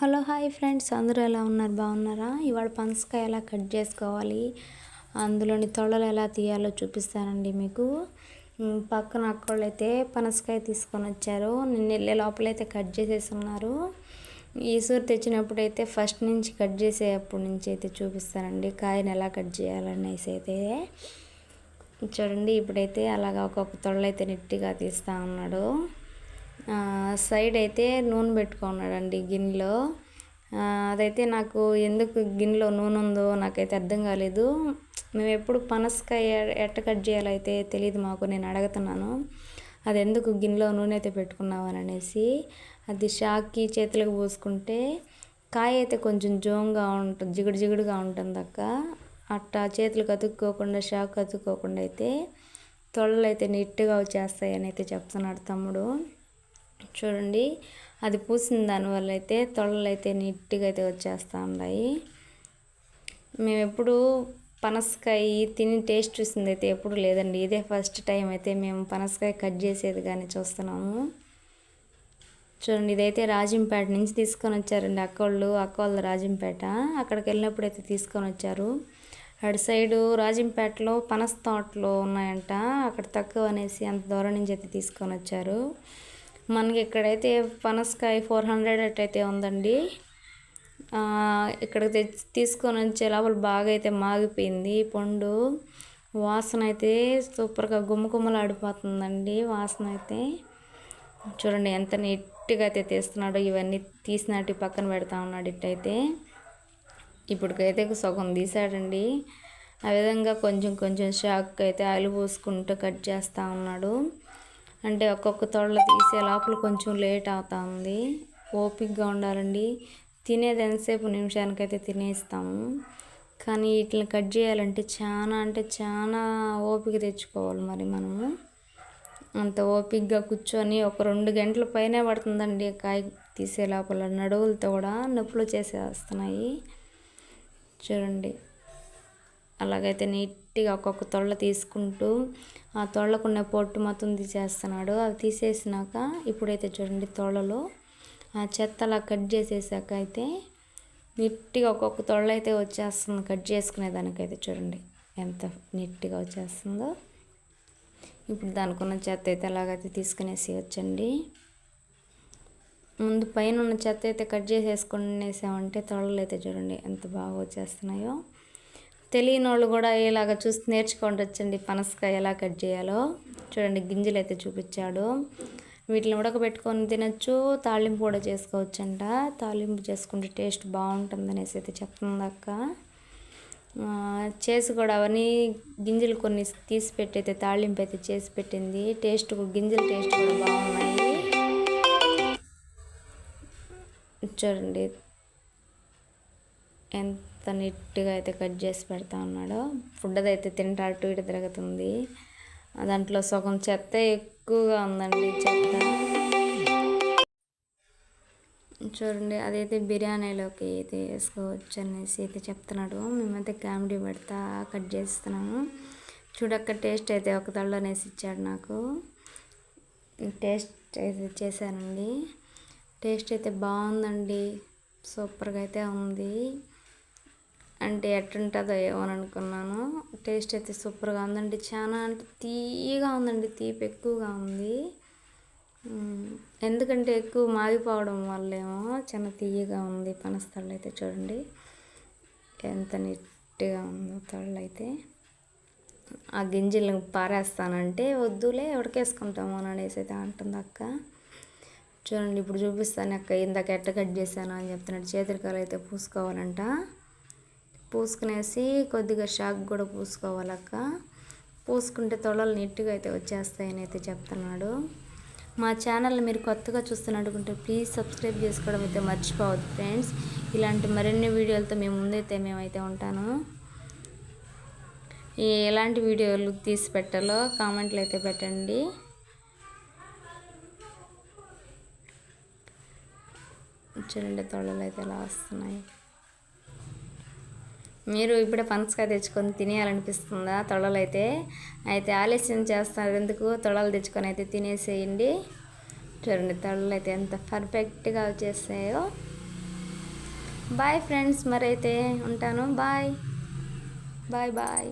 Hello hi friends. అందరూ ఎలా ఉన్నారు? బాగున్నారా? ఇవాళ పనసకాయ ఎలా కట్ చేసుకోవాలి? అందులోని తొడలు ఎలా తీయాలో చూపిస్తానండి మీకు. పక్కన అక్కడైతే అయితే పనసకాయ తీసుకొని వచ్చారు. నిన్న వెళ్ళే లోపలైతే కట్ చేసేసి ఉన్నారు ఈసూరు తెచ్చినప్పుడు అయితే ఫస్ట్ నుంచి కట్ చేసేటప్పటి నుంచి అయితే చూపిస్తానండి కాయని ఎలా కట్ చేయాలనేసి అయితే. చూడండి ఇప్పుడైతే అలాగా ఒక్కొక్క తొడలైతే అయితే నెట్టిగా తీస్తా ఉన్నాడు. సైడ్ అయితే నూనె పెట్టుకున్నాడండి గిన్నెలో. అదైతే నాకు ఎందుకు గిన్నెలో నూనె ఉందో నాకైతే అర్థం కాలేదు. మేము ఎప్పుడు పనసకాయ ఎట్ట కట్ చేయాలో అయితే తెలియదు మాకు నేను అడుగుతున్నాను. అది ఎందుకు గిన్నెలో నూనె అయితే పెట్టుకున్నామని అనేసి అది షాక్కి చేతులకు పోసుకుంటే కాయ అయితే కొంచెం జోంగా ఉంటుంది జిగుడు జిగుడుగా ఉంటుంది అక్క. అట్టా చేతులకు అతుక్కోకుండా షాక్ అతుక్కోకుండా అయితే తొడలు అయితే నీట్గా వచ్చేస్తాయని అయితే చెప్తున్నాడు తమ్ముడు. చూడండి. అది పూసిన దానివల్ల అయితే తొడలు అయితే నీట్గా అయితే వచ్చేస్తూ ఉన్నాయి. మేము ఎప్పుడు పనసకాయ తిని టేస్ట్ చూసింది అయితే ఎప్పుడు లేదండి. ఇదే ఫస్ట్ టైం అయితే మేము పనసకాయ కట్ చేసేది కానీ చూస్తున్నాము. చూడండి ఇదైతే రాజంపేట నుంచి తీసుకొని వచ్చారండి అక్కోళ్ళు అక్కోళ్ళ రాజంపేట. అక్కడికి వెళ్ళినప్పుడు అయితే తీసుకొని వచ్చారు. అటు సైడు రాజంపేటలో పనస తోటలు ఉన్నాయంట. అక్కడ తక్కువ అనేసి అంత దూరం నుంచి అయితే తీసుకొని వచ్చారు. మనకి ఇక్కడైతే పనసకాయ ఫోర్ హండ్రెడ్ అట్టయితే ఉందండి. ఇక్కడ తెచ్చి తీసుకొని వచ్చే లోపల బాగా అయితే మాగిపోయింది. పండు వాసన అయితే సూపర్గా గుమ్మగుమ్మలాడిపోతుందండి వాసన అయితే. చూడండి ఎంత నీట్గా అయితే తీస్తున్నాడో ఇవన్నీ తీసినట్టు పక్కన పెడతా ఉన్నాడు ఇట్టయితే. ఇప్పటికైతే సగం తీసాడండి. ఆ విధంగా కొంచెం కొంచెం షాక్ అయితే ఆయిల్ పోసుకుంటూ కట్ చేస్తూ ఉన్నాడు. అంటే ఒక్కొక్క తోడలు తీసే లోపల కొంచెం లేట్ అవుతా ఉంది ఓపిక్గా ఉండాలండి. తినేది ఎంతసేపు? నిమిషానికైతే తినేస్తాము. కానీ వీటిని కట్ చేయాలంటే చాలా అంటే చాలా ఓపిక తెచ్చుకోవాలి మరి మనము. అంత ఓపిక్గా కూర్చొని ఒక రెండు గంటల పైనే పడుతుందండి కాయ తీసే లోపల. నడువులతో కూడా నొప్పులు చేసేస్తున్నాయి చూడండి. అలాగైతే నీట్గా ఒక్కొక్క తొళ్ళ తీసుకుంటూ ఆ తొళ్ళకున్న పొట్టు మొత్తం తీసేస్తున్నాడు. అవి తీసేసినాక ఇప్పుడైతే చూడండి తొళ్ళలో ఆ చెత్త అలా కట్ చేసేసాక అయితే నీట్గా ఒక్కొక్క తొళ్ళ అయితే వచ్చేస్తుంది. కట్ చేసుకునే దానికైతే చూడండి ఎంత నీట్గా వచ్చేస్తుందో. ఇప్పుడు దానికి ఉన్న చెత్త అయితే అలాగైతే తీసుకునేసి వచ్చండి. ముందు పైన ఉన్న చెత్త అయితే కట్ చేసేసుకునేసామంటే తొడలు అయితే చూడండి ఎంత బాగా వచ్చేస్తున్నాయో. తెలియని వాళ్ళు కూడా ఇలాగ చూసి నేర్చుకోండి వచ్చండి పనసకాయ ఎలా కట్ చేయాలో. చూడండి గింజలు అయితే చూపించాడు. వీటిని ఉడకబెట్టుకొని తినచ్చు. తాళింపు కూడా చేసుకోవచ్చంట. తాలింపు చేసుకుంటే టేస్ట్ బాగుంటుంది అనేసి అయితే చెప్తుంది అక్క. చేసి కూడా అవన్నీ గింజలు కొన్ని తీసి పెట్టి అయితే తాళింపు అయితే చేసి పెట్టింది. టేస్ట్ గింజల టేస్ట్ కూడా బాగున్నాయి. చూడండి ఎంత నీట్గా అయితే కట్ చేసి పెడతా ఉన్నాడో. ఫుడ్ అయితే తింటా అటు ఇటు తిరుగుతుంది. దాంట్లో సగం చెత్త ఎక్కువగా ఉందండి చెత్త. చూడండి అదైతే బిర్యానీలోకి అయితే వేసుకోవచ్చు అనేసి అయితే చెప్తున్నాడు. మేమైతే కామెడీ పెడతా కట్ చేస్తున్నాము. చూడక్క టేస్ట్ అయితే ఒక తళ్ళనేసి ఇచ్చాడు నాకు. టేస్ట్ అయితే చేశానండి. టేస్ట్ అయితే బాగుందండి. సూపర్గా అయితే ఉంది. అంటే ఎట్టుంటుందో ఏమో అని అనుకున్నాను. టేస్ట్ అయితే సూపర్గా ఉందండి. చాలా అంటే తీయగా ఉందండి. తీపి ఎక్కువగా ఉంది. ఎందుకంటే ఎక్కువ మాగిపోవడం వల్లేమో చాలా తీయగా ఉంది. పనస్తళ్ళు అయితే చూడండి. ఎంత నీట్గా ఉందో తళ్ళు అయితే. ఆ గింజలు పారేస్తానంటే వద్దులే ఉడకేసుకుంటాము అని అనేసి అయితే అంటుంది అక్క. చూడండి ఇప్పుడు చూపిస్తాను అక్క. ఇందాక ఎట్ట కట్ చేశాను అని చెప్తున్నాడు. చేతులకాయలు అయితే పూసుకోవాలంట. పూసుకునేసి కొద్దిగా షాక్ కూడా పూసుకోవాలక్క. పూసుకుంటే తొడలు నీట్గా అయితే వచ్చేస్తాయని అయితే చెప్తున్నాడు. మా ఛానల్ మీరు కొత్తగా చూస్తున్నట్టుకుంటే ప్లీజ్ సబ్స్క్రైబ్ చేసుకోవడం అయితే మర్చిపోవద్దు ఫ్రెండ్స్. ఇలాంటి మరిన్ని వీడియోలతో మేము ముందైతే మేమైతే ఉంటాను. ఎలాంటి వీడియోలు తీసి పెట్టాలో కామెంట్లు అయితే పెట్టండి. చూడండి తొడలు అయితే ఎలా వస్తున్నాయి. మీరు ఇప్పుడే పనసకాయ తెచ్చుకొని తినేయాలనిపిస్తుందా తొడలు అయితే అయితే ఆలస్యం చేస్తారు ఎందుకు? తొడలు తెచ్చుకొని అయితే తినేసేయండి. చూడండి తొడలు అయితే ఎంత పర్ఫెక్ట్గా వచ్చేసాయో. బాయ్ ఫ్రెండ్స్ మరైతే ఉంటాను. బాయ్. Bye bye.